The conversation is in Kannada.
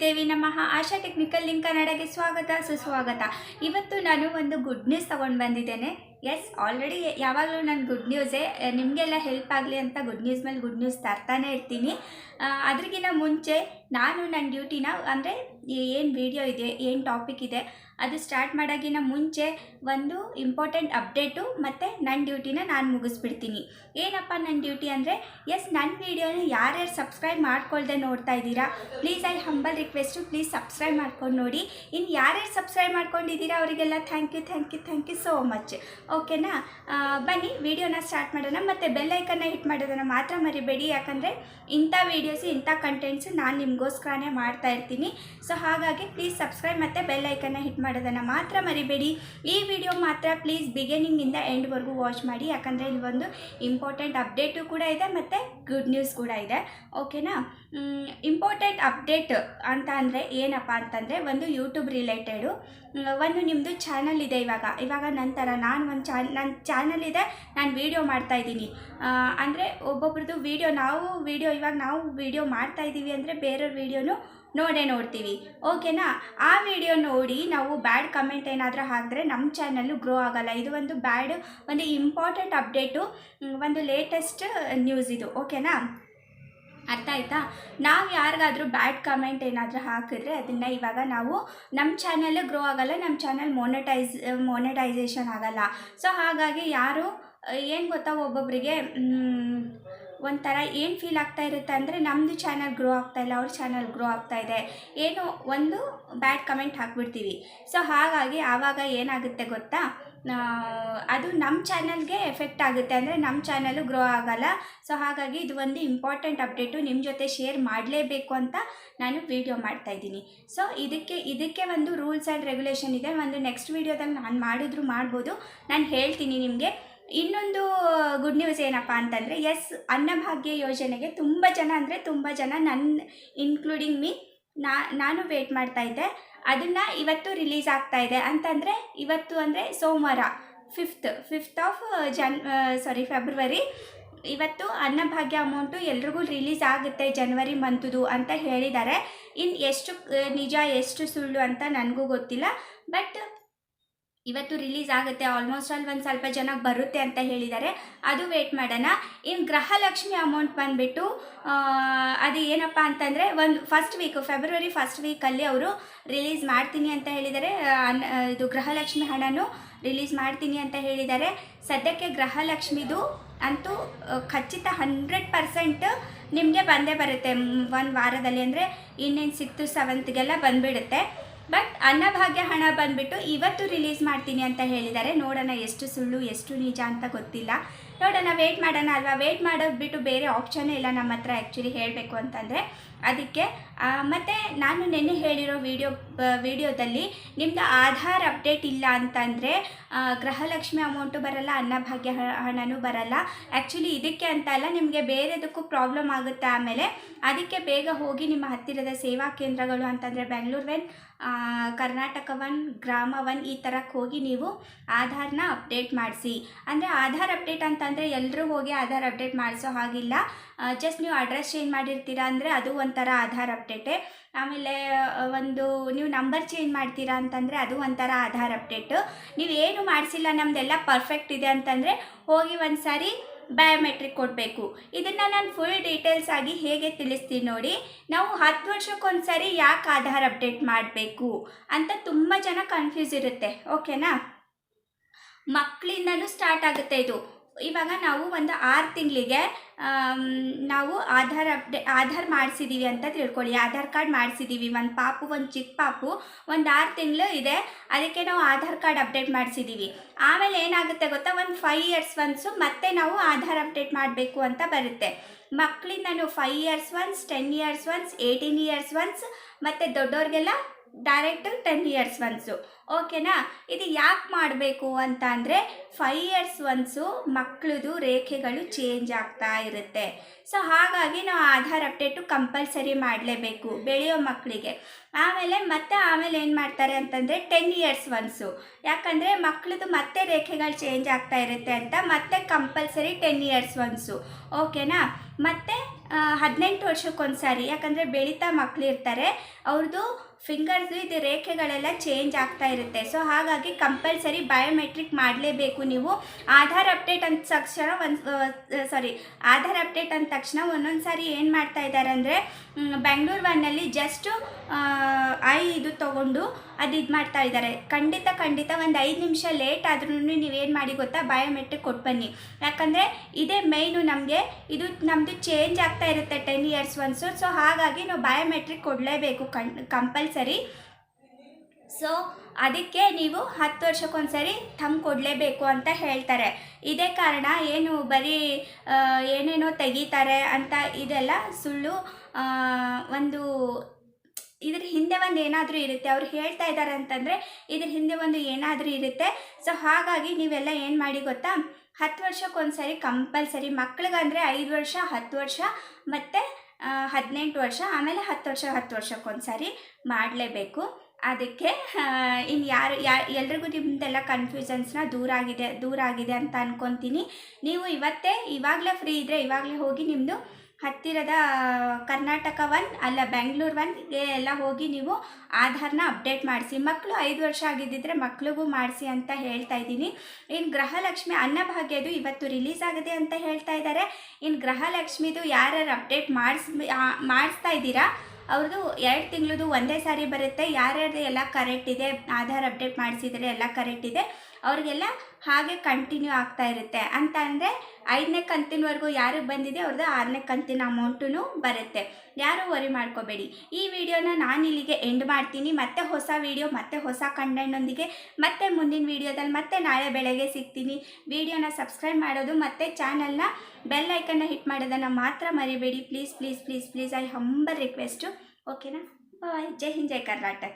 ದೇವಿ ನಮಃ. ಆಶಾ ಟೆಕ್ನಿಕಲ್ ಲಿಂಕ್ ಕನ್ನಡಗೆ ಸ್ವಾಗತ. ಸುಸ್ವಾಗತ. ಇವತ್ತು ನಾನು ಒಂದು ಗುಡ್ ನ್ಯೂಸ್ ತಗೊಂಡು ಬಂದಿದ್ದೇನೆ. ಎಸ್ ಆಲ್ರೆಡಿ ಯಾವಾಗಲೂ ನಾನು ಗುಡ್ ನ್ಯೂಸೇ ನಿಮಗೆಲ್ಲ ಹೆಲ್ಪ್ ಆಗಲಿ ಅಂತ ಗುಡ್ ನ್ಯೂಸ್ ಮೇಲೆ ಗುಡ್ ನ್ಯೂಸ್ ತರ್ತಾನೆ ಇರ್ತೀನಿ. ಅದ್ರಿಗಿಂತ ಮುಂಚೆ ನಾನು ನನ್ನ ಡ್ಯೂಟಿನ ಅಂದರೆ ಏನು ವಿಡಿಯೋ ಇದೆ, ಏನು ಟಾಪಿಕ್ ಇದೆ, ಅದು ಸ್ಟಾರ್ಟ್ ಮಾಡೋಕ್ಕಿಂತ ಮುಂಚೆ ಒಂದು ಇಂಪಾರ್ಟೆಂಟ್ ಅಪ್ಡೇಟು ಮತ್ತು ನನ್ನ ಡ್ಯೂಟಿನ ನಾನು ಮುಗಿಸ್ಬಿಡ್ತೀನಿ. ಏನಪ್ಪ ನನ್ನ ಡ್ಯೂಟಿ ಅಂದರೆ ಎಸ್ ನನ್ನ ವೀಡಿಯೋನ ಯಾರ್ಯಾರು ಸಬ್ಸ್ಕ್ರೈಬ್ ಮಾಡ್ಕೊಳ್ದೆ ನೋಡ್ತಾ ಇದ್ದೀರಾ please I humble request please subscribe ಮಾಡ್ಕೊಂಡು ನೋಡಿ. ಇನ್ನು ಯಾರ್ಯಾರು ಸಬ್ಸ್ಕ್ರೈಬ್ ಮಾಡ್ಕೊಂಡಿದ್ದೀರಾ, ಅವರಿಗೆಲ್ಲ thank you thank you thank you so much ಓಕೆನಾ? ಬನ್ನಿ, ವಿಡಿಯೋನ ಸ್ಟಾರ್ಟ್ ಮಾಡೋಣ. ಮತ್ತು ಬೆಲ್ಲೈಕನ್ನ ಹಿಟ್ ಮಾಡೋದನ್ನು ಮಾತ್ರ ಮರಿಬೇಡಿ. ಯಾಕಂದರೆ ಇಂಥ ವೀಡಿಯೋಸು ಇಂಥ ಕಂಟೆಂಟ್ಸು ನಾನು ನಿಮಗೋಸ್ಕರನೇ ಮಾಡ್ತಾ ಇರ್ತೀನಿ. ಸೊ ಹಾಗಾಗಿ ಪ್ಲೀಸ್ ಸಬ್ಸ್ಕ್ರೈಬ್ ಮತ್ತು ಬೆಲ್ಲೈಕನ್ನ ಹಿಟ್ ಮಾಡೋದನ್ನು ಮಾತ್ರ ಮರಿಬೇಡಿ. ಈ ವಿಡಿಯೋ ಮಾತ್ರ ಪ್ಲೀಸ್ ಬಿಗಿನಿಂಗಿಂದ ಎಂಡ್ವರೆಗೂ ವಾಚ್ ಮಾಡಿ. ಯಾಕಂದರೆ ಇಲ್ಲಿ ಒಂದು ಇಂಪಾರ್ಟೆಂಟ್ ಅಪ್ಡೇಟು ಕೂಡ ಇದೆ. ಮತ್ತು ಗುಡ್ ನ್ಯೂಸ್ ಕೂಡ ಇದೆ. ಓಕೆನಾ ಇಂಪಾರ್ಟೆಂಟ್ ಅಪ್ಡೇಟ್ ಅಂತ ಅಂದರೆ ಏನಪ್ಪ ಅಂತಂದರೆ ಒಂದು ಯೂಟ್ಯೂಬ್ ರಿಲೇಟೆಡು ಒಂದು ನಿಮ್ಮದು ಚಾನಲ್ ಇದೆ ಇವಾಗ. ಇವಾಗ ನಂತರ ನಾನು ಒಂದು ಚಾನ್ ನನ್ನ ಚಾನಲ್ ಇದೆ, ನಾನು ವೀಡಿಯೋ ಮಾಡ್ತಾ ಇದ್ದೀನಿ. ಅಂದರೆ ಒಬ್ಬೊಬ್ರದ್ದು ವೀಡಿಯೋ ನಾವು ವೀಡಿಯೋ ಇವಾಗ ನಾವು ವೀಡಿಯೋ ಮಾಡ್ತಾ ಇದ್ದೀವಿ ಅಂದರೆ ಬೇರೆಯವ್ರ ವೀಡಿಯೋನು ನೋಡೇ ನೋಡ್ತೀವಿ. ಓಕೆನಾ? ಆ ವಿಡಿಯೋ ನೋಡಿ ನಾವು ಬ್ಯಾಡ್ ಕಮೆಂಟ್ ಏನಾದರೂ ಹಾಕಿದ್ರೆ ನಮ್ಮ ಚಾನಲ್ಲು ಗ್ರೋ ಆಗಲ್ಲ. ಇದು ಒಂದು ಬ್ಯಾಡ್, ಒಂದು ಇಂಪಾರ್ಟೆಂಟ್ ಅಪ್ಡೇಟು ಒಂದು ಲೇಟೆಸ್ಟ್ ನ್ಯೂಸ್ ಇದು. ಓಕೆನಾ? ಅರ್ಥ ಆಯ್ತಾ? ನಾವು ಯಾರಿಗಾದರೂ ಬ್ಯಾಡ್ ಕಮೆಂಟ್ ಏನಾದರೂ ಹಾಕಿದ್ರೆ ಅದನ್ನು ಇವಾಗ ನಾವು ನಮ್ಮ ಚಾನಲ್ ಗ್ರೋ ಆಗಲ್ಲ, ನಮ್ಮ ಚಾನಲ್ ಮೊನೆಟೈಸ್ ಮೊನೆಟೈಸೇಷನ್ ಆಗಲ್ಲ. ಸೊ ಹಾಗಾಗಿ ಯಾರು ಏನು ಗೊತ್ತಾ ಒಬ್ಬೊಬ್ಬರಿಗೆ ಒಂಥರ ಏನು ಫೀಲ್ ಆಗ್ತಾ ಇರುತ್ತೆ ಅಂದರೆ ನಮ್ಮದು ಚಾನಲ್ ಗ್ರೋ ಆಗ್ತಾ ಇಲ್ಲ, ಅವ್ರ ಚಾನಲ್ ಗ್ರೋ ಆಗ್ತಾ ಇದೆ. ಏನೋ ಒಂದು ಬ್ಯಾಡ್ ಕಮೆಂಟ್ ಹಾಕ್ಬಿಡ್ತೀವಿ. ಸೊ ಹಾಗಾಗಿ ಆವಾಗ ಏನಾಗುತ್ತೆ ಗೊತ್ತಾ? ಅದು ನಮ್ಮ ಚಾನಲ್ಗೆ ಎಫೆಕ್ಟ್ ಆಗುತ್ತೆ ಅಂದರೆ ನಮ್ಮ ಚಾನಲು ಗ್ರೋ ಆಗಲ್ಲ. ಸೊ ಹಾಗಾಗಿ ಇದು ಒಂದು ಇಂಪಾರ್ಟೆಂಟ್ ಅಪ್ಡೇಟು ನಿಮ್ಮ ಜೊತೆ ಶೇರ್ ಮಾಡಲೇಬೇಕು ಅಂತ ನಾನು ವೀಡಿಯೋ ಮಾಡ್ತಾ ಇದ್ದೀನಿ. ಸೊ ಇದಕ್ಕೆ ಇದಕ್ಕೆ ಒಂದು ರೂಲ್ಸ್ ಆ್ಯಂಡ್ ರೆಗ್ಯುಲೇಷನ್ ಇದೆ. ಒಂದು ನೆಕ್ಸ್ಟ್ ವೀಡಿಯೋದಲ್ಲಿ ನಾನು ಮಾಡಿದ್ರು ಮಾಡ್ಬೋದು. ನಾನು ಹೇಳ್ತೀನಿ ನಿಮಗೆ. ಇನ್ನೊಂದು ಗುಡ್ ನ್ಯೂಸ್ ಏನಪ್ಪ ಅಂತಂದರೆ ಎಸ್ ಅನ್ನಭಾಗ್ಯ ಯೋಜನೆಗೆ ತುಂಬ ಜನ ಅಂದರೆ ತುಂಬ ಜನ ನನ್ನ ಇನ್ಕ್ಲೂಡಿಂಗ್ ಮೀ ನಾ, ನಾನು ವೇಟ್ ಮಾಡ್ತಾ ಇದ್ದೆ. ಅದನ್ನು ಇವತ್ತು ರಿಲೀಸ್ ಆಗ್ತಾ ಇದೆ. ಅಂತಂದರೆ, ಇವತ್ತು ಅಂದರೆ ಸೋಮವಾರ fifth fifth of Jan sorry February ಇವತ್ತು ಅನ್ನಭಾಗ್ಯ ಅಮೌಂಟು ಎಲ್ರಿಗೂ ರಿಲೀಸ್ ಆಗುತ್ತೆ ಜನವರಿ ಮಂತುದು ಅಂತ ಹೇಳಿದ್ದಾರೆ. ಇನ್ನು ಎಷ್ಟು ನಿಜ ಎಷ್ಟು ಸುಳ್ಳು ಅಂತ ನನಗೂ ಗೊತ್ತಿಲ್ಲ. ಬಟ್ ಇವತ್ತು ರಿಲೀಸ್ ಆಗುತ್ತೆ. ಆಲ್ಮೋಸ್ಟ್ ಅಲ್ಲಿ ಒಂದು ಸ್ವಲ್ಪ ಜನ ಬರುತ್ತೆ ಅಂತ ಹೇಳಿದ್ದಾರೆ. ಅದು ವೇಟ್ ಮಾಡೋಣ. ಇನ್ನು ಗೃಹಲಕ್ಷ್ಮಿ ಅಮೌಂಟ್ ಬಂದುಬಿಟ್ಟು ಅದು ಏನಪ್ಪ ಅಂತಂದರೆ ಒಂದು ಫಸ್ಟ್ ವೀಕು ಫೆಬ್ರವರಿ ಫಸ್ಟ್ ವೀಕಲ್ಲಿ ಅವರು ರಿಲೀಸ್ ಮಾಡ್ತೀನಿ ಅಂತ ಹೇಳಿದ್ದಾರೆ. ಇದು ಗೃಹಲಕ್ಷ್ಮಿ ಹಣನೂ ರಿಲೀಸ್ ಮಾಡ್ತೀನಿ ಅಂತ ಹೇಳಿದ್ದಾರೆ. ಸದ್ಯಕ್ಕೆ ಗೃಹಲಕ್ಷ್ಮಿದು ಅಂತೂ ಖಚಿತ ಹಂಡ್ರೆಡ್ ಪರ್ಸೆಂಟ್ ನಿಮಗೆ ಬಂದೇ ಬರುತ್ತೆ. ಒಂದು ವಾರದಲ್ಲಿ. ಅಂದರೆ ಇನ್ನೇನು ಸಿಕ್ತು ಸೆವೆಂತ್ಗೆಲ್ಲ ಬಂದುಬಿಡುತ್ತೆ. ಬಟ್ ಅನ್ನಭಾಗ್ಯ ಹಣ ಬಂದ್ಬಿಟ್ಟು ಇವತ್ತು ರಿಲೀಸ್ ಮಾಡ್ತೀನಿ ಅಂತ ಹೇಳಿದ್ದಾರೆ ನೋಡೋಣ ಎಷ್ಟು ಸುಳ್ಳು, ಎಷ್ಟು ನಿಜ ಅಂತ ಗೊತ್ತಿಲ್ಲ. ನೋಡೋಣ ವೇಟ್ ಮಾಡೋಣ ಅಲ್ವಾ? ವೇಟ್ ಮಾಡೋದು ಬಿಟ್ಟು ಬೇರೆ ಆಪ್ಷನ್ನೇ ಇಲ್ಲ ನಮ್ಮ ಹತ್ರ ಆ್ಯಕ್ಚುಲಿ ಹೇಳಬೇಕು ಅಂತಂದರೆ. ಅದಕ್ಕೆ ಮತ್ತು ನಾನು ನೆನ್ನೆ ಹೇಳಿರೋ ವಿಡಿಯೋ ವಿಡಿಯೋದಲ್ಲಿ ನಿಮ್ಮದು ಆಧಾರ್ ಅಪ್ಡೇಟ್ ಇಲ್ಲ ಅಂತಂದರೆ ಗೃಹಲಕ್ಷ್ಮಿ ಅಮೌಂಟು ಬರಲ್ಲ ಅನ್ನಭಾಗ್ಯ ಹಣನೂ ಬರಲ್ಲ. ಆ್ಯಕ್ಚುಲಿ ಇದಕ್ಕೆ ಅಂತ ಅಲ್ಲ, ನಿಮಗೆ ಬೇರೆದಕ್ಕೂ ಪ್ರಾಬ್ಲಮ್ ಆಗುತ್ತೆ ಆಮೇಲೆ. ಅದಕ್ಕೆ ಬೇಗ ಹೋಗಿ ನಿಮ್ಮ ಹತ್ತಿರದ ಸೇವಾ ಕೇಂದ್ರಗಳು ಅಂತಂದರೆ Bengaluru one Karnataka one Grama one ಈ ಥರಕ್ಕೆ ಹೋಗಿ ನೀವು ಆಧಾರ್ನ ಅಪ್ಡೇಟ್ ಮಾಡಿಸಿ. ಅಂದರೆ ಆಧಾರ್ ಅಪ್ಡೇಟ್ ಅಂತಂದರೆ ಎಲ್ಲರೂ ಹೋಗಿ ಆಧಾರ್ ಅಪ್ಡೇಟ್ ಮಾಡಿಸೋ ಹಾಗಿಲ್ಲ. ಜಸ್ಟ್ ನೀವು ಅಡ್ರೆಸ್ ಚೇಂಜ್ ಮಾಡಿರ್ತೀರಾ ಅಂದರೆ ಅದು ಒಂಥರ ಆಧಾರ್ ಅಪ್ಡೇಟೆ. ಆಮೇಲೆ ಒಂದು ನೀವು ನಂಬರ್ ಚೇಂಜ್ ಮಾಡ್ತೀರಾ ಅಂತಂದರೆ ಅದು ಒಂಥರ ಆಧಾರ್ ಅಪ್ಡೇಟು. ನೀವು ಏನು ಮಾಡಿಸಿಲ್ಲ ನಮ್ಮದೆಲ್ಲ ಪರ್ಫೆಕ್ಟ್ ಇದೆ ಅಂತಂದರೆ ಹೋಗಿ ಒಂದು ಸಾರಿ ಬಯೋಮೆಟ್ರಿಕ್ ಕೊಡಬೇಕು. ಇದನ್ನು ನಾನು ಫುಲ್ ಡೀಟೇಲ್ಸ್ ಆಗಿ ಹೇಗೆ ತಿಳಿಸ್ತೀನಿ ನೋಡಿ, ನಾವು ಹತ್ತು ವರ್ಷಕ್ಕೊಂದ್ಸರಿ ಯಾಕೆ ಆಧಾರ್ ಅಪ್ಡೇಟ್ ಮಾಡಬೇಕು ಅಂತ ತುಂಬ ಜನ ಕನ್ಫ್ಯೂಸ್ ಇರುತ್ತೆ ಓಕೆನಾ ಮಕ್ಕಳಿಂದನೂ ಸ್ಟಾರ್ಟ್ ಆಗುತ್ತೆ ಇದು. ಇವಾಗ ನಾವು ಒಂದು ಆರು ತಿಂಗಳಿಗೆ ನಾವು ಆಧಾರ್ ಅಪ್ಡೇ, ಆಧಾರ್ ಮಾಡಿಸಿದ್ದೀವಿ ಅಂತ ತಿಳ್ಕೊಳ್ಳಿ. ಆಧಾರ್ ಕಾರ್ಡ್ ಮಾಡಿಸಿದ್ದೀವಿ ಒಂದು ಪಾಪು, ಒಂದು ಚಿಕ್ಕ ಪಾಪು, ಒಂದು ಆರು ತಿಂಗಳು ಇದೆ. ಅದಕ್ಕೆ ನಾವು ಆಧಾರ್ ಕಾರ್ಡ್ ಅಪ್ಡೇಟ್ ಮಾಡಿಸಿದ್ದೀವಿ ಆಮೇಲೆ ಏನಾಗುತ್ತೆ ಗೊತ್ತಾ? ಒಂದು ಫೈವ್ ಇಯರ್ಸ್ ಒನ್ಸು ಮತ್ತೆ ನಾವು ಆಧಾರ್ ಅಪ್ಡೇಟ್ ಮಾಡಬೇಕು ಅಂತ ಬರುತ್ತೆ. ಮಕ್ಕಳಿಂದ ನಾನು five years once ten years once eighteen years once ಮತ್ತು ದೊಡ್ಡವ್ರಿಗೆಲ್ಲ ಡೈರೆಕ್ಟ್ ಟೆನ್ ಇಯರ್ಸ್ ಒನ್ಸು ಓಕೆನಾ ಇದು ಯಾಕೆ ಮಾಡಬೇಕು ಅಂತ ಅಂದರೆ ಫೈವ್ ಇಯರ್ಸ್ ಒನ್ಸು ಮಕ್ಕಳದು ರೇಖೆಗಳು ಚೇಂಜ್ ಆಗ್ತಾ ಇರುತ್ತೆ. ಸೊ ಹಾಗಾಗಿ ನಾವು ಆಧಾರ್ ಅಪ್ಡೇಟು ಕಂಪಲ್ಸರಿ ಮಾಡಲೇಬೇಕು ಬೆಳೆಯೋ ಮಕ್ಕಳಿಗೆ ಆಮೇಲೆ ಮತ್ತೆ ಆಮೇಲೆ ಏನು ಮಾಡ್ತಾರೆ ಅಂತಂದರೆ ಟೆನ್ ಇಯರ್ಸ್ ಒನ್ಸು ಯಾಕಂದರೆ ಮಕ್ಕಳದು ಮತ್ತೆ ರೇಖೆಗಳು ಚೇಂಜ್ ಆಗ್ತಾ ಇರುತ್ತೆ ಅಂತ ಮತ್ತೆ ಕಂಪಲ್ಸರಿ ಟೆನ್ ಇಯರ್ಸ್ ಒನ್ಸು ಓಕೆನಾ ಮತ್ತೆ ಹದಿನೆಂಟು ವರ್ಷಕ್ಕೊಂದ್ಸಾರಿ, ಯಾಕಂದರೆ ಬೆಳೀತಾ ಮಕ್ಕಳಿರ್ತಾರೆ ಅವ್ರದ್ದು ಫಿಂಗರ್ಸು ಇದು ರೇಖೆಗಳೆಲ್ಲ ಚೇಂಜ್ ಆಗ್ತಾ ಇರುತ್ತೆ. ಸೊ ಹಾಗಾಗಿ ಕಂಪಲ್ಸರಿ ಬಯೋಮೆಟ್ರಿಕ್ ಮಾಡಲೇಬೇಕು ನೀವು. ಆಧಾರ್ ಅಪ್ಡೇಟ್ ಅಂದ ತಕ್ಷಣ ಒಂದು ಸಾರಿ ಆಧಾರ್ ಅಪ್ಡೇಟ್ ಅಂದ ತಕ್ಷಣ ಒಂದೊಂದು ಸಾರಿ ಏನು ಮಾಡ್ತಾ ಇದ್ದಾರೆ ಅಂದರೆ ಬೆಂಗಳೂರು ಒನ್ನಲ್ಲಿ ಜಸ್ಟು ಐ ಇದು ತೊಗೊಂಡು ಅದು ಇದು ಮಾಡ್ತಾ ಇದ್ದಾರೆ ಖಂಡಿತ ಖಂಡಿತ ಒಂದು ಐದು ನಿಮಿಷ ಲೇಟ್ ಆದ್ರೂ ನೀವೇನು ಮಾಡಿ ಗೊತ್ತಾ? ಬಯೋಮೆಟ್ರಿಕ್ ಕೊಟ್ಟು ಬನ್ನಿ. ಯಾಕಂದರೆ ಇದೇ ಮೇಯ್ನು ನಮಗೆ, ಇದು ನಮ್ಮದು ಚೇಂಜ್ ಆಗ್ತಾ ಇರುತ್ತೆ ಟೆನ್ ಇಯರ್ಸ್ ಒನ್ಸು ಸೊ ಹಾಗಾಗಿ ನಾವು ಬಯೋಮೆಟ್ರಿಕ್ ಕೊಡಲೇಬೇಕು ಕಂಪಲ್ಸರಿ ಸೊ ಅದಕ್ಕೆ ನೀವು ಹತ್ತು ವರ್ಷಕ್ಕೊಂದ್ಸರಿ ಥಮ್ ಕೊಡಲೇಬೇಕು ಅಂತ ಹೇಳ್ತಾರೆ. ಇದೇ ಕಾರಣ ಏನು ಬರೀ ಏನೇನೋ ತೆಗಿತಾರೆ ಅಂತ ಇದೆಲ್ಲ ಸುಳ್ಳು ಒಂದು ಇದ್ರ ಹಿಂದೆ ಒಂದು ಏನಾದರೂ ಇರುತ್ತೆ. ಅವ್ರು ಹೇಳ್ತಾ ಇದ್ದಾರೆ ಅಂತಂದರೆ ಇದ್ರ ಹಿಂದೆ ಒಂದು ಏನಾದರೂ ಇರುತ್ತೆ. ಸೊ ಹಾಗಾಗಿ ನೀವೆಲ್ಲ ಏನು ಮಾಡಿ ಗೊತ್ತಾ? ಹತ್ತು ವರ್ಷಕ್ಕೊಂದ್ಸರಿ ಕಂಪಲ್ಸರಿ ಮಕ್ಳಿಗಂದರೆ ಐದು ವರ್ಷ, ಹತ್ತು ವರ್ಷ ಮತ್ತು ಹದಿನೆಂಟು ವರ್ಷ, ಆಮೇಲೆ ಹತ್ತು ವರ್ಷ, ಹತ್ತು ವರ್ಷಕ್ಕೊಂದ್ಸರಿ ಮಾಡಲೇಬೇಕು. ಅದಕ್ಕೆ ಇನ್ನು ಯಾರು, ಯಾ, ಎಲ್ರಿಗೂ ನಿಮ್ಮದೆಲ್ಲ ಕನ್ಫ್ಯೂಷನ್ಸ್ನ ದೂರ ಆಗಿದೆ ದೂರ ಆಗಿದೆ ಅಂತ ಅಂದ್ಕೊತೀನಿ ನೀವು ಇವತ್ತೇ, ಇವಾಗಲೇ ಫ್ರೀ ಇದ್ದರೆ ಇವಾಗಲೇ ಹೋಗಿ ನಿಮ್ಮದು ಹತ್ತಿರದ ಕರ್ನಾಟಕ ಒನ್ ಅಲ್ಲ ಬೆಂಗಳೂರು ಒನ್ಗೆ ಎಲ್ಲ ಹೋಗಿ ನೀವು ಆಧಾರ್ನ ಅಪ್ಡೇಟ್ ಮಾಡಿಸಿ. ಮಕ್ಕಳು ಐದು ವರ್ಷ ಆಗಿದ್ದಿದ್ರೆ ಮಕ್ಳಿಗೂ ಮಾಡಿಸಿ ಅಂತ ಹೇಳ್ತಾ ಇದ್ದೀನಿ. ಇನ್ನು ಗೃಹಲಕ್ಷ್ಮಿ ಅನ್ನಭಾಗ್ಯದು ಇವತ್ತು ರಿಲೀಸ್ ಆಗಿದೆ ಅಂತ ಹೇಳ್ತಾ ಇದ್ದಾರೆ. ಇನ್ನು ಗೃಹಲಕ್ಷ್ಮಿದು ಯಾರ್ಯಾರು ಅಪ್ಡೇಟ್ ಮಾಡಿಸ್ ಮಾಡಿಸ್ತಾ ಇದ್ದೀರಾ? ಅವ್ರದ್ದು ಎರಡು ತಿಂಗಳದು ಒಂದೇ ಸಾರಿ ಬರುತ್ತೆ. ಯಾರ್ಯಾರ್ದು ಎಲ್ಲ ಕರೆಕ್ಟ್ ಇದೆ, ಆಧಾರ್ ಅಪ್ಡೇಟ್ ಮಾಡಿಸಿದರೆ ಎಲ್ಲ ಕರೆಕ್ಟ್ ಇದೆ. ಅವ್ರಿಗೆಲ್ಲ ಹಾಗೆ ಕಂಟಿನ್ಯೂ ಆಗ್ತಾ ಇರುತ್ತೆ. ಅಂತ ಅಂದರೆ ಐದನೇ ಕಂತಿನವರೆಗೂ ಯಾರಿಗೆ ಬಂದಿದೆ ಅವ್ರದ್ದು ಆರನೇ ಕಂತಿನ ಅಮೌಂಟೂ ಬರುತ್ತೆ. ಯಾರು ವರಿ ಮಾಡ್ಕೋಬೇಡಿ. ಈ ವಿಡಿಯೋನ ನಾನು ಇಲ್ಲಿಗೆ ಎಂಡ್ ಮಾಡ್ತೀನಿ. ಮತ್ತೆ ಹೊಸ ವಿಡಿಯೋ ಮತ್ತೆ ಹೊಸ ಕಂಟೆಂಟ್ನೊಂದಿಗೆ ಮತ್ತೆ ಮುಂದಿನ ವಿಡಿಯೋದಲ್ಲಿ ಮತ್ತೆ ನಾಳೆ ಬೆಳಗ್ಗೆ ಸಿಗ್ತೀನಿ. ವಿಡಿಯೋನ ಸಬ್ಸ್ಕ್ರೈಬ್ ಮಾಡೋದು ಮತ್ತು ಚಾನಲ್ನ ಬೆಲ್ ಐಕನ್ನ ಹಿಟ್ ಮಾಡೋದನ್ನು ಮಾತ್ರ ಮರಿಬೇಡಿ. Please please please please I humble request ಓಕೆನಾ ಬಾಯ್ ಜೈ ಹಿಂದ್, ಜೈ ಕರ್ನಾಟಕ.